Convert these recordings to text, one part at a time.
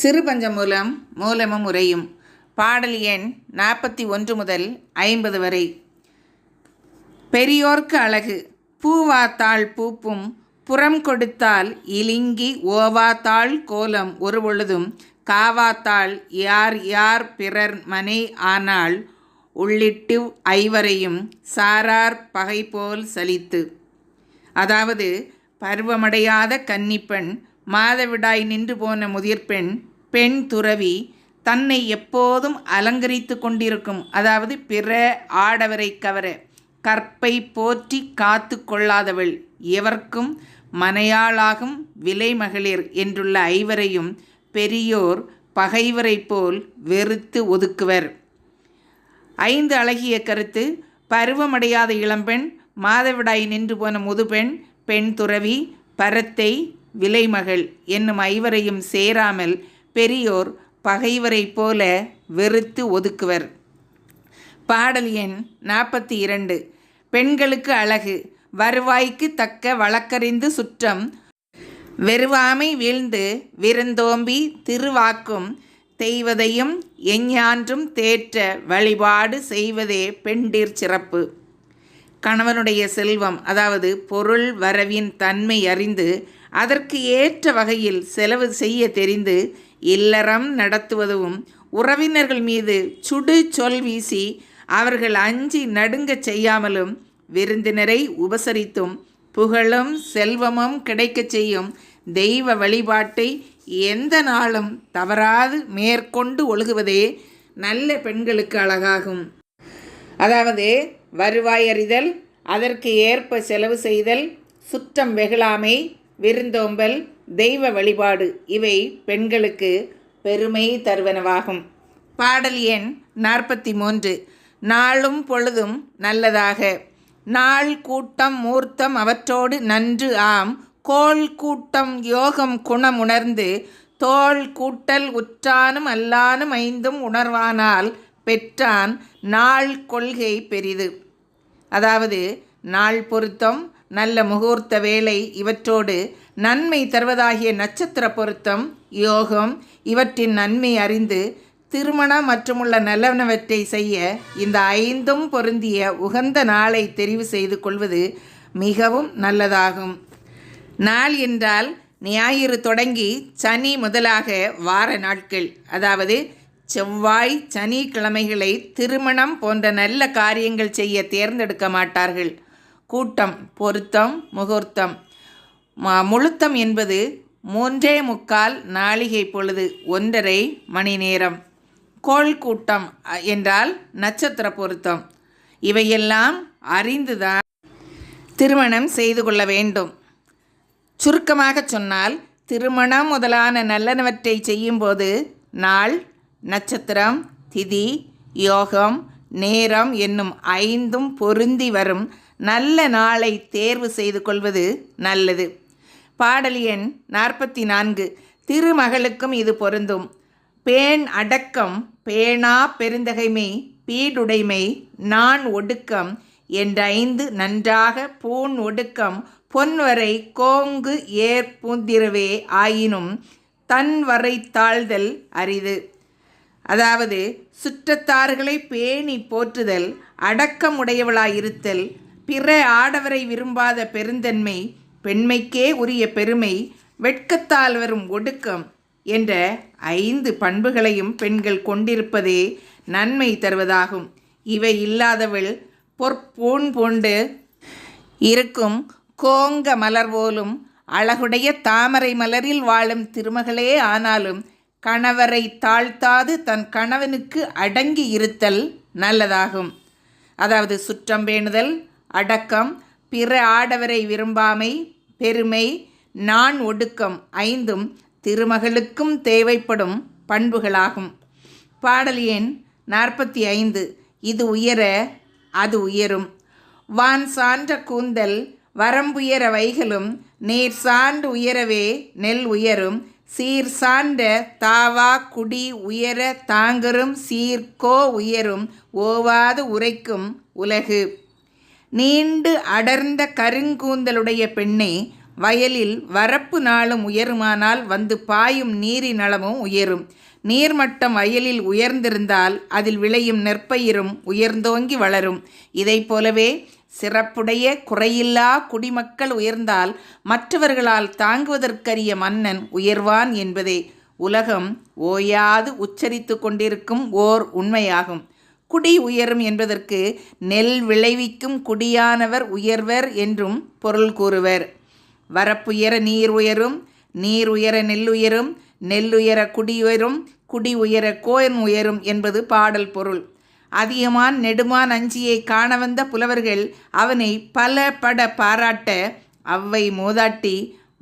சிறு பஞ்சமூலம் மூலமும் உரையும் பாடல் எண் நாற்பத்தி ஒன்று முதல் ஐம்பது வரை. பெரியோர்க்கு அழகு. பூவாத்தாள் பூப்பும் புறம் கொடுத்தால் இலிங்கி ஓவாத்தாள் கோலம் ஒரு பொழுதும் காவாத்தாள் யார் யார் பிறர் மனை ஆனால் உள்ளிட்டு ஐவரையும் சாரார் பகை போல் சலித்து. அதாவது பருவமடையாத கன்னிப்பெண் மாதவிடாய் நின்று போன முதிர்பெண் பெண் துறவி தன்னை எப்போதும் அலங்கரித்து கொண்டிருக்கும் அதாவது பிற ஆடவரை கவர கற்பை போற்றி காத்து கொள்ளாதவள் எவர்க்கும் மனையாளாகும் விலை மகளிர் என்றுள்ள ஐவரையும் பெரியோர் பகைவரைப் போல் வெறுத்து ஒதுக்குவர். ஐந்து அழகிய கருத்து பருவமடையாத இளம்பெண் மாதவிடாய் நின்று போன முதுபெண் பெண் துறவி பரத்தை விலைமகள் என்னும் ஐவரையும் சேராமல் பெரியோர் பகைவரைப் போல வெறுத்து ஒதுக்குவர். பாடல் எண் நாற்பத்தி இரண்டு பெண்களுக்கு அழகு வருவாய்க்கு தக்க வழக்கறிந்து சுற்றம் வெறுவாமை வீழ்ந்து விருந்தோம்பி திருவாக்கும் தெய்வதையும் எஞ்ஞான்றும் தேற்ற வழிபாடு செய்வதே பெண்டிர் சிறப்பு. கணவனுடைய செல்வம் அதாவது பொருள் வரவின் தன்மை அறிந்து அதற்கு ஏற்ற வகையில் செலவு செய்ய தெரிந்து இல்லறம் நடத்துவதும் உறவினர்கள் மீது சுடு சொல் வீசி அவர்கள் அஞ்சி நடுங்கச் செய்யாமலும் விருந்தினரை உபசரித்தும் புகழும் செல்வமும் கிடைக்கச் செய்யும் தெய்வ வழிபாட்டை எந்த நாளும் தவறாது மேற்கொண்டு ஒழுகுவதே நல்ல பெண்களுக்கு அழகாகும். அதாவது வருவாய் அறிதல் அதற்கு ஏற்ப செலவு செய்தல் சுற்றம் வெகுளாமை விருந்தோம்பல் தெய்வ வழிபாடு இவை பெண்களுக்கு பெருமை தருவனவாகும். பாடல் எண் நாற்பத்தி மூன்று நாளும் பொழுதும் நல்லதாக. நாள் கூட்டம் மூர்த்தம் அவற்றோடு நன்று ஆம். கோள் கூட்டம் யோகம் குணம் உணர்ந்து தோள் கூட்டல் உற்றானும் அல்லானும் ஐந்தும் உணர்வானால் பெற்றான் நாள் கொள்கை பெரிது. அதாவது நாள் பொருத்தம் நல்ல முகூர்த்த வேலை இவற்றோடு நன்மை தருவதாகிய நட்சத்திர பொருத்தம் யோகம் இவற்றின் நன்மை அறிந்து திருமணம் மற்றுமுள்ள நல்லவனவற்றை செய்ய இந்த ஐந்தும் பொருந்திய உகந்த நாளை தெரிவு செய்து கொள்வது மிகவும் நல்லதாகும். நாள் என்றால் ஞாயிறு தொடங்கி சனி முதலாக வார நாட்கள். அதாவது செவ்வாய் சனிக்கிழமைகளை திருமணம் போன்ற நல்ல காரியங்கள் செய்ய தேர்ந்தெடுக்க மாட்டார்கள். கூட்டம் பொருத்தம் முகூர்த்தம். முழுத்தம் என்பது மூன்றே முக்கால் நாளிகை பொழுது ஒன்றரை மணி நேரம். கோள் கூட்டம் என்றால் நட்சத்திர பொருத்தம். இவையெல்லாம் அறிந்துதான் திருமணம் செய்து கொள்ள வேண்டும். சுருக்கமாக சொன்னால் திருமணம் முதலான நல்லனவற்றை செய்யும்போது நாள் நட்சத்திரம் திதி யோகம் நேரம் என்னும் ஐந்தும் பொருந்தி வரும் நல்ல நாளை தேர்வு செய்து கொள்வது நல்லது. பாடல் எண் நாற்பத்தி நான்கு திருமகளுக்கும் இது பொருந்தும். பேண் அடக்கம் பேணா பெருந்தகைமை பீடுடைமை நான் ஒடுக்கம் என்ற ஐந்து நன்றாக பூன் ஒடுக்கம் பொன்வரை கோங்கு ஏற்பூந்திரவே ஆயினும் தன் வரை தாழ்தல் அரிது. அதாவது சுற்றத்தார்களை பேணி போற்றுதல் அடக்கமுடையவளாயிருத்தல் பிற ஆடவரை விரும்பாத பெருந்தன்மை பெண்மைக்கே உரிய பெருமை வெட்கத்தால் வரும் ஒடுக்கம் என்ற ஐந்து பண்புகளையும் பெண்கள் கொண்டிருப்பதே நன்மை தருவதாகும். இவை இல்லாதவள் பொற்பூன் போண்டு இருக்கும் கோங்க மலர் போலும் அழகுடைய தாமரை மலரில் வாழும் திருமகளே ஆனாலும் கணவரை தாழ்த்தாது தன் கணவனுக்கு அடங்கி இருத்தல் நல்லதாகும். அதாவது சுற்றம் பேணுதல் அடக்கம் பிற ஆடவரை விரும்பாமை பெருமை நான் ஒடுக்கம் ஐந்தும் திருமகளுக்கும் தேவைப்படும் பண்புகளாகும். பாடல் எண் நாற்பத்தி ஐந்து. இது உயர அது உயரும். வான் சான்ற கூந்தல் வரம்புயர வைகளும் நேர் சான்று உயரவே நெல் உயரும். சீர் சான்ற தாவா குடி உயர தாங்கரும் சீர்கோ உயரும். ஓவாது உரைக்கும் உலகு. நீண்டு அடர்ந்த கருங்கூந்தலுடைய பெண்ணை வயலில் வரப்பு நாளும் உயருமானால் வந்து பாயும் நீரின் அளவும் உயரும். நீர்மட்டம் வயலில் உயர்ந்திருந்தால் அதில் விளையும் நெற்பயிரும் உயர்ந்தோங்கி வளரும். இதை போலவே சிறப்புடைய குறையில்லா குடிமக்கள் உயர்ந்தால் மற்றவர்களால் தாங்குவதற்கரிய மன்னன் உயர்வான் என்பதே. உலகம் ஓயாது உச்சரித்து கொண்டிருக்கும் ஓர் உண்மையாகும். குடி உயரும் என்பதற்கு நெல் விளைவிக்கும் குடியானவர் உயர்வர் என்றும் பொருள் கூறுவர். வரப்புயர நீர் உயரும் நீர் உயர நெல் உயரும் நெல் உயர குடி உயரும் குடி உயர கோயன் உயரும் என்பது பாடல் பொருள். அதிகமான் நெடுமான் அஞ்சியை காண வந்த புலவர்கள் அவனை பல பட பாராட்ட அவ்வை மோதாட்டி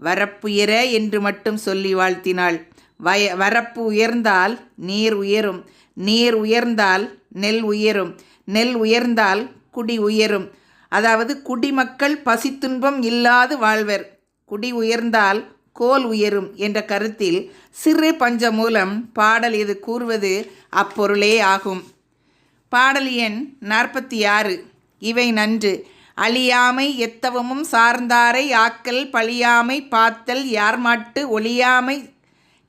வரப்புயர என்று மட்டும் சொல்லி வாழ்த்தினாள். வய வரப்பு உயர்ந்தால் நீர் உயரும் நீர் உயர்ந்தால் நெல் உயரும் நெல் உயர்ந்தால் குடி உயரும். அதாவது குடிமக்கள் பசித்துன்பம் இல்லாது வாழ்வர். குடி உயர்ந்தால் கோல் உயரும் என்ற கருத்தில் சிறு பஞ்ச மூலம் பாடல் இது கூறுவது அப்பொருளே ஆகும். பாடல் எண் நாற்பத்தி ஆறு இவை நன்று. அழியாமை எத்தவமும் சார்ந்தாரை ஆக்கல் பழியாமை பாத்தல் யார்மாட்டு ஒளியாமை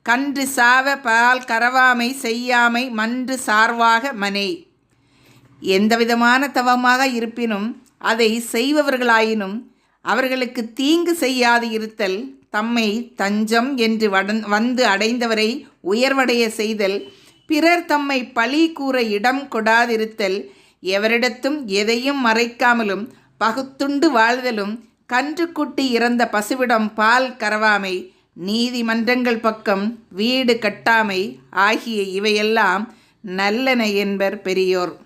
கன்று சாவ பால் கரவாமை செய்யாமை மன்று சார்வாக மனை. எந்தவிதமான தவமாக இருப்பினும் அதை செய்பவர்களாயினும் அவர்களுக்கு தீங்கு செய்யாது இருத்தல் தம்மை தஞ்சம் என்று வடன் வந்து அடைந்தவரை உயர்வடைய செய்தல் பிறர் தம்மை பழி கூற இடம் கொடாதிருத்தல் எவரிடத்தும் எதையும் மறைக்காமலும் பகுத்துண்டு வாழ்தலும் கன்றுக்குட்டி இறந்த பசுவிடம் பால் கரவாமை நீதிமன்றங்கள் பக்கம் வீடு கட்டாமை ஆகிய இவையெல்லாம் நல்லன என்பர் பெரியோர்.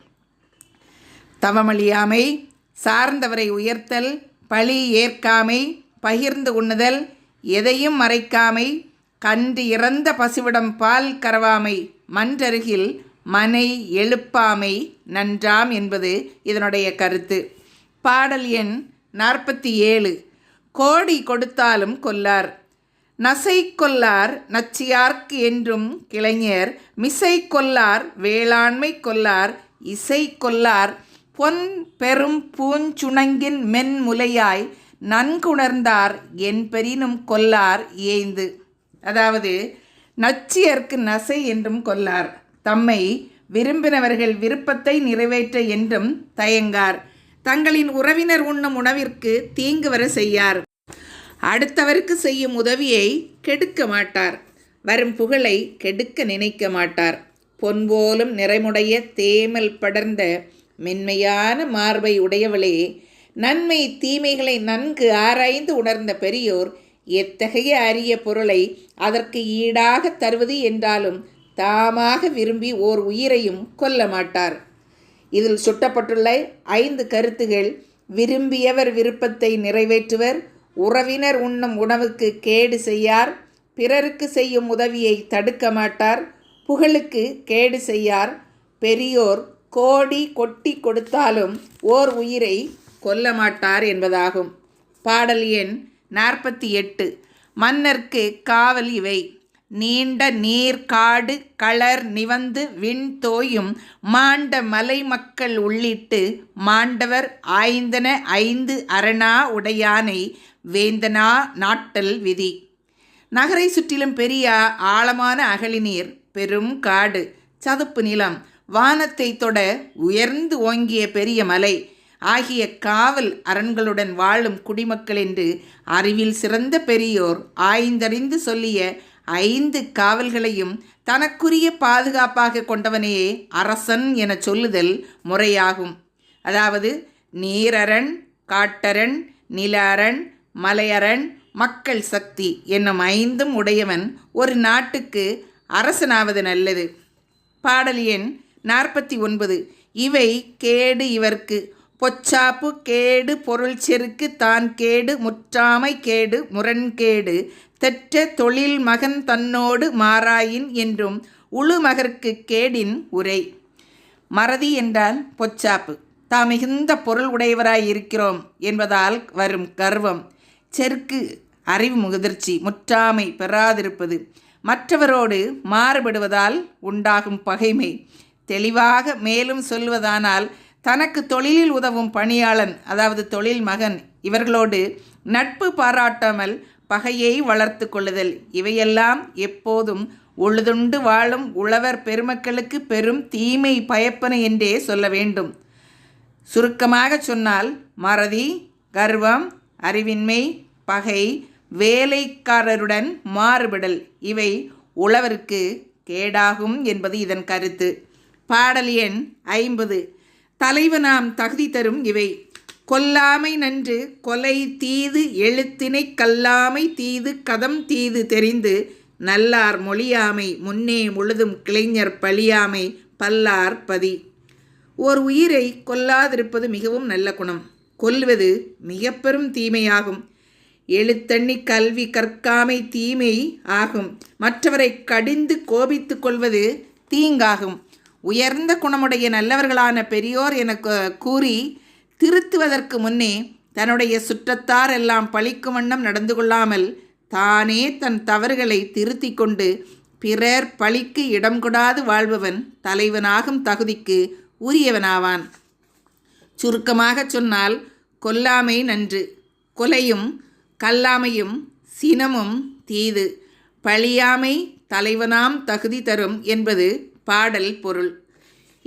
தவமழியாமை சார்ந்தவரை உயர்த்தல் பழி ஏற்காமை பகிர்ந்து உண்ணுதல் எதையும் மறைக்காமை கன்று இறந்த பசுவிடம் பால் கரவாமை மன்றருகில் மனை எழுப்பாமை நன்றாம் என்பது இதனுடைய கருத்து. பாடல் எண் நாற்பத்தி ஏழு. கோடி கொடுத்தாலும் கொல்லார். நசை கொல்லார் நச்சியார்க்கு என்றும் கிளைஞர் மிசை கொல்லார் வேளாண்மை கொல்லார் இசை கொல்லார் பொன் பெரும் பூஞ்சுணங்கின் மென்முலையாய் நன்குணர்ந்தார் என் பெரினும் கொல்லார் ஏய்ந்து. அதாவது நச்சியர்க்கு நசை என்றும் கொல்லார் தம்மை விரும்பினவர்கள் விருப்பத்தை நிறைவேற்ற என்றும் தயங்கார். தங்களின் உறவினர் உண்ணும் உணவிற்கு தீங்கு வர செய்யார். அடுத்தவருக்கு செய்யும் உதவியை கெடுக்க மாட்டார். வரும் புகழை கெடுக்க நினைக்க மாட்டார். பொன்போலும் நிறைமுடைய தேமல் படர்ந்த மென்மையான மார்பை உடையவளே நன்மை தீமைகளை நன்கு ஆராய்ந்து உணர்ந்த பெரியோர் எத்தகைய அரிய பொருளை அதற்கு ஈடாக தருவது என்றாலும் தாமாக விரும்பி ஓர் உயிரையும் கொல்ல மாட்டார். இதில் சுட்டப்பட்டுள்ள ஐந்து கருத்துகள் விரும்பியவர் விருப்பத்தை நிறைவேற்றுவர் உறவினர் உண்ணும் உணவுக்கு கேடு செய்யார் பிறருக்கு செய்யும் உதவியை தடுக்க மாட்டார் புகழுக்கு கேடு செய்யார். பெரியோர் கோடி கொட்டி கொடுத்தாலும் ஓர் உயிரை கொல்ல மாட்டார் என்பதாகும். பாடல் எண் நாற்பத்தி எட்டு. மன்னர்க்கு காவல் இவை. நீண்ட நீர் காடு களர் நிவந்து விண் தோயும் மாண்ட மலை மக்கள் உள்ளிட்டு மாண்டவர் ஆய்ந்தன ஐந்து அரணா உடையானை வேந்தனா நாட்டல் விதி. நகரை சுற்றிலும் பெரிய ஆழமான அகழிநீர் பெரும் காடு சதுப்பு நிலம் வானத்தை தொட உயர்ந்து ஓங்கிய பெரிய மலை ஆகிய காவல் அரண்களுடன் வாழும் குடிமக்கள் என்று அறிவில் சிறந்த பெரியோர் ஆய்ந்தறிந்து சொல்லிய ஐந்து காவல்களையும் தனக்குரிய பாதுகாப்பாக கொண்டவனே அரசன் என சொல்லுதல் முறையாகும். அதாவது நீரரண் காட்டரண் நிலரண் மலையரண் மக்கள் சக்தி என்னும் ஐந்தும் உடையவன் ஒரு நாட்டுக்கு அரசனாவது நல்லது. பாடல் எண் நாற்பத்தி ஒன்பது. இவை கேடு இவர்க்கு. பொச்சாப்பு கேடு பொருள் செருக்கு தான் கேடு முற்றாமை கேடு முரண்கேடு தெற்ற தொழில் மகன் தன்னோடு மாறாயின் என்றும் உளுமகற்கு கேடின் உரை. மறதி என்றால் பொச்சாப்பு. தாம் மிகுந்த பொருள் உடையவராய் இருக்கிறோம் என்பதால் வரும் கர்வம். செருக்கு அறிவு முதிர்ச்சி முற்றாமை பெறாதிருப்பது. மற்றவரோடு மாறுபடுவதால் உண்டாகும் பகைமை. தெளிவாக மேலும் சொல்வதானால் தனக்கு தொழிலில் உதவும் பணியாளன் அதாவது தொழில் மகன் இவர்களோடு நட்பு பாராட்டாமல் பகையை வளர்த்து கொள்ளுதல். இவையெல்லாம் எப்போதும் உழுதுண்டு வாழும் உழவர் பெருமக்களுக்கு பெரும் தீமை பயப்பன என்றே சொல்ல வேண்டும். சுருக்கமாக சொன்னால் மறதி கர்வம் அறிவின்மை பகை வேலைக்காரருடன் மாறுபடல் இவை உழவருக்கு கேடாகும் என்பது இதன் கருத்து. பாடல் எண் ஐம்பது. தலைவனாம் தகுதி தரும் இவை. கொல்லாமை நன்று கொலை தீது எழுத்தினை கல்லாமை தீது கதம் தீது தெரிந்து நல்லார் மொழியாமை முன்னே முழுதும் கிளைஞர் பழியாமை பல்லார் பதி. ஓர் உயிரை கொல்லாதிருப்பது மிகவும் நல்ல குணம். கொல்வது மிக பெரும் தீமையாகும். எழுத்தண்ணி கல்வி கற்காமை தீமை ஆகும். மற்றவரை கடிந்து கோபித்து கொள்வது தீங்காகும். உயர்ந்த குணமுடைய நல்லவர்களான பெரியோர் என கூறி திருத்துவதற்கு முன்னே தன்னுடைய சுற்றத்தார் எல்லாம் பழிக்கும் வண்ணம் நடந்து கொள்ளாமல் தானே தன் தவறுகளை திருத்திக் கொண்டு பிறர் பழிக்கு இடம் கொடாது வாழ்பவன் தலைவனாகும் தகுதிக்கு உரியவனாவான். சுருக்கமாகச் சொன்னால் கொல்லாமை நன்று. கொலையும் கல்லாமையும் சினமும் தீது. பழியாமை தலைவனாம் தகுதி தரும் என்பது பாடல் பொருள்.